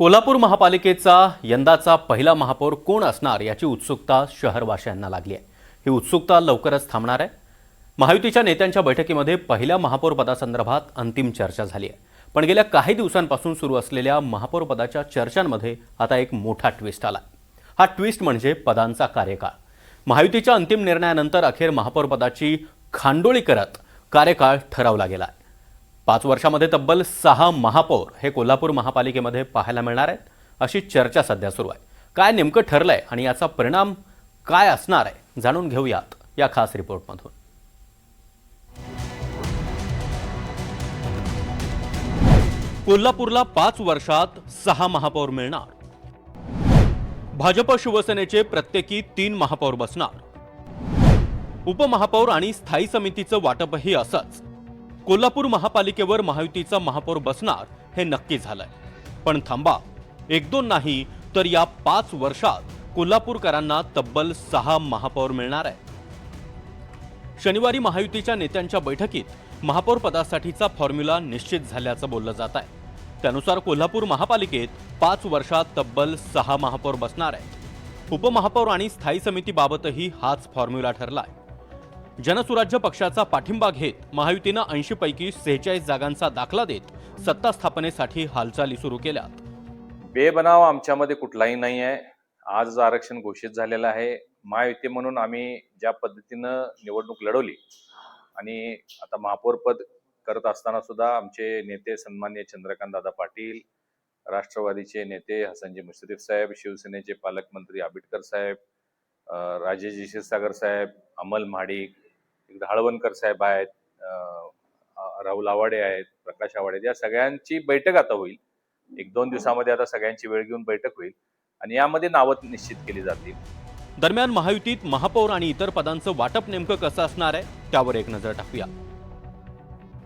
कोल्हापूर महापालिकेचा यंदाचा पहिला महापौर कोण असणार याची उत्सुकता शहरवासियांना लागली आहे. ही उत्सुकता लवकरच थांबणार आहे. महायुतीच्या नेत्यांच्या बैठकीमध्ये पहिल्या महापौर पदासंदर्भात अंतिम चर्चा झाली आहे. पण गेल्या काही दिवसांपासून सुरू असलेल्या महापौर पदाच्या चर्चांमध्ये आता एक मोठा ट्विस्ट आला हा ट्विस्ट म्हणजे पदांचा कार्यकाळ. महायुतीच्या अंतिम निर्णयानंतर अखेर महापौर पदाची खांडोळी करत कार्यकाळ ठरवला गेला आहे पाच वर्षामध्ये तब्बल सहा महापौर हे कोल्हापूर महापालिकेमध्ये पाहायला मिळणार आहेत अशी चर्चा सध्या सुरू आहे. काय नेमकं ठरलंय आणि याचा परिणाम काय असणार आहे जाणून घेऊयात या खास रिपोर्टमधून. कोल्हापूरला पाच वर्षात सहा महापौर मिळणार. भाजप शिवसेनेचे प्रत्येकी तीन महापौर बसणार. उपमहापौर आणि स्थायी समितीचं वाटपही असंच. कोल्हापूर महापालिकेवर महायुतीचा महापौर बसणार हे नक्की झालंय. पण थांबा एक दोन नाही तर या पाच वर्षात कोल्हापूरकरांना तब्बल सहा महापौर मिळणार आहे शनिवारी महायुतीच्या नेत्यांच्या बैठकीत महापौर पदासाठीचा फॉर्म्युला निश्चित झाल्याचं बोललं जात आहे. त्यानुसार कोल्हापूर महापालिकेत पाच वर्षात तब्बल सहा महापौर बसणार आहेत. उपमहापौर आणि स्थायी समितीबाबतही हाच फॉर्म्युला ठरला आहे जनसुराज्य पक्षाचा पाठिंबा घेत महायुतीनं ऐंशी पैकी सेहेचाळीस जागांचा दाखला देत सत्ता स्थापनेसाठी हालचाली सुरू केल्यात. बेबनाव आमच्यामध्ये कुठलाही नाही आहे. आज आरक्षण घोषित झालेलं आहे. महायुती म्हणून आम्ही ज्या पद्धतीनं निवडणूक लढवली आणि आता महापौर पद करत असताना सुद्धा आमचे नेते सन्मान्य चंद्रकांत दादा पाटील राष्ट्रवादीचे नेते हसनजी मुश्रीफ साहेब शिवसेनेचे पालकमंत्री आबिटकर साहेब राजे राजेश क्षीरसागर साहेब अमल महाडिक इकडे हळवणकर साहेब आहेत राहुल आवाडे आहेत प्रकाश आवाडे या सगळ्यांची बैठक आता होईल. एक दोन दिवसामध्ये आता सगळ्यांची वेळ घेऊन बैठक होईल आणि यामध्ये नावं निश्चित केली जातील. दरम्यान महायुतीत महापौर आणि इतर पदांचं वाटप नेमकं कसं असणार आहे त्यावर एक नजर टाकूया.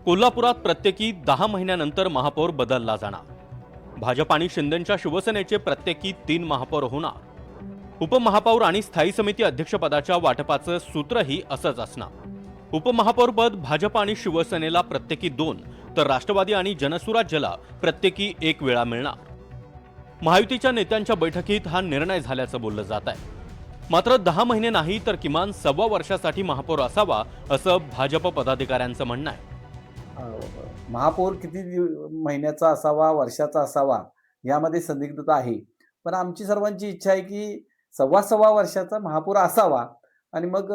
कोल्हापुरात प्रत्येकी दहा महिन्यानंतर महापौर बदलला जाणार. भाजप आणि शिंदेच्या शिवसेनेचे प्रत्येकी तीन महापौर होणार. उपमहापौर आणि स्थायी समिती अध्यक्षपदाच्या वाटपाचं सूत्रही असंच असणार. उपमहापौरपद भाजप आणि शिवसेनेला प्रत्येकी दोन तर राष्ट्रवादी आणि जनसुराज्यला प्रत्येकी एक वेळा मिळणार. महायुतीच्या नेत्यांच्या बैठकीत हा निर्णय झाल्याचं बोललं जात आहे. मात्र दहा महिने नाही तर किमान सव्वा वर्षासाठी महापौर असावा असं भाजप पदाधिकाऱ्यांचं म्हणणं आहे. महापौर किती दिव- महिन्याचा असावा वर्षाचा असावा यामध्ये संदिग्धता आहे. पण आमची सर्वांची इच्छा आहे की सव्वा सव्वा वर्षाचा महापौर असावा आणि मग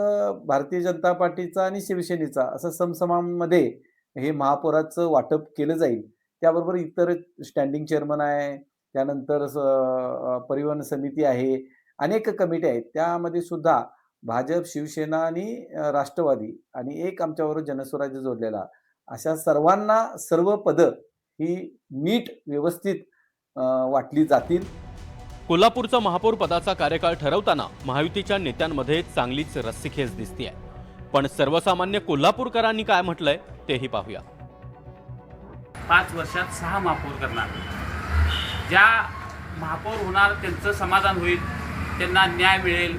भारतीय जनता पार्टीचा आणि शिवसेनेचा असं समसमामध्ये हे महापौराचं वाटप केलं जाईल. त्याबरोबर इतर स्टँडिंग चेअरमन आहे त्यानंतर स- परिवहन समिती आहे अनेक कमिटी आहेत. त्यामध्ये सुद्धा भाजप शिवसेना आणि राष्ट्रवादी आणि एक आमच्याबरोबर जनस्वराज्य जोडलेला. अशा सर्वांना सर्व पदं ही नीट व्यवस्थित वाटली जातील. कोल्हापूरचा महापौर पदाचा कार्यकाळ ठरवताना महायुतीच्या नेत्यांमध्ये चांगलीच रस्सीखेच दिसतीये. पण सर्वसामान्य कोल्हापूरकरांनी काय म्हटलंय तेही पाहूया. पाच वर्षात सहा महापौर करणार. ज्या महापौर होणार त्यांचं समाधान होईल त्यांना न्याय मिळेल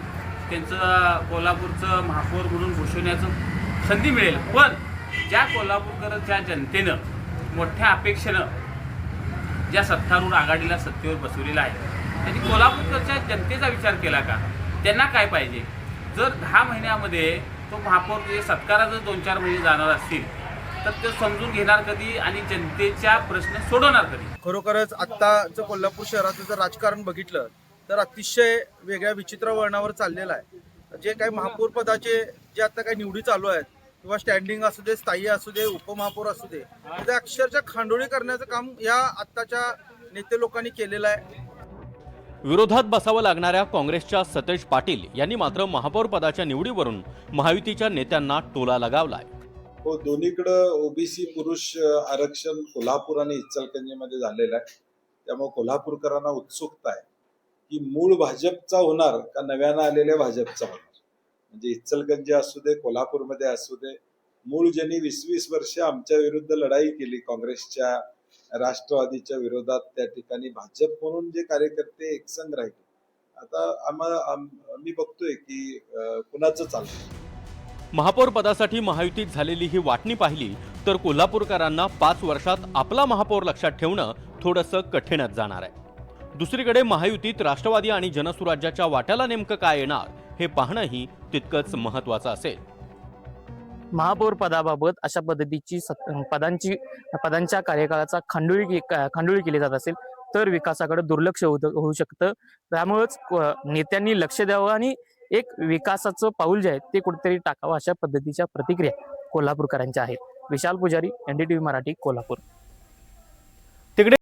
त्यांचं कोल्हापूरचं महापौर म्हणून घोषवण्याचं संधी मिळेल. पण ज्या कोल्हापूरकरच्या जनतेनं मोठ्या अपेक्षेनं ज्या सत्तारूढ आघाडीला सत्तेवर बसवलेला आहे त्यांनी कोल्हापूरच्या जनतेचा विचार केला का? त्यांना काय पाहिजे? जर दहा महिन्यामध्ये तो महापौर जे सत्कारा जर दोन चार महिने जाणार असतील तर ते समजून घेणार कधी आणि जनतेच्या प्रश्न सोडवणार कधी? खरोखरच आत्ताचं कोल्हापूर शहराचं जर राजकारण बघितलं तर अतिशय वेगळ्या विचित्र वळणावर चाललेलं आहे. जे काही महापौर पदाचे जे आता काही निवडी चालू आहेत किंवा स्टँडिंग असू दे स्थायी असू दे उपमहापौर असू दे ते अक्षरशः खांडोळी करण्याचं काम या आत्ताच्या नेते लोकांनी केलेलं आहे. विरोधात बसावं लागणाऱ्या काँग्रेसच्या सतेज पाटील यांनी मात्र महापौरपदाच्या निवडीवरून महायुतीच्या नेत्यांना टोला लगावलाय. हो दोन्हीकडं ओबीसी पुरुष आरक्षण कोल्हापूर आणि इचलकंजीमध्ये झालेलं आहे. त्यामुळे कोल्हापूरकरांना उत्सुकता आहे की मूळ भाजपचा होणार का नव्यानं आलेल्या भाजपचा होणार? म्हणजे इचलकंजी असू दे कोल्हापूरमध्ये असू दे मूळ ज्यांनी वीस वीस वर्ष आमच्या विरुद्ध लढाई केली काँग्रेसच्या राष्ट्रवादीच्या विरोधात त्या ठिकाणी भाजप म्हणून जे कार्यकर्ते एकसंग राहिले. आता आम्हाला मी बघतोय की कुणाचं चालतं महापौर पदासाठी महायुतीत झालेली ही वाटणी पाहिली तर कोल्हापूरकरांना पाच वर्षात आपला महापौर लक्षात ठेवणं थोडंसं कठीणच जाणार आहे. दुसरीकडे महायुतीत राष्ट्रवादी आणि जनसुराज्याच्या वाट्याला नेमकं काय येणार हे पाहणंही तितकंच महत्वाचं असेल. महापौर पदाबाबत अशा पद्धतीची सत- पदांची पदांच्या कार्यकाळाचा खंडोळी के- खंडोळी केली जात असेल तर विकासाकडे दुर्लक्ष होत होऊ शकतं. त्यामुळेच नेत्यांनी लक्ष द्यावं आणि एक विकासाचं पाऊल जे आहे ते कुठेतरी टाकावं अशा पद्धतीच्या प्रतिक्रिया कोल्हापूरकरांच्या आहेत. विशाल पुजारी एनडीटीव्ही मराठी कोल्हापूर.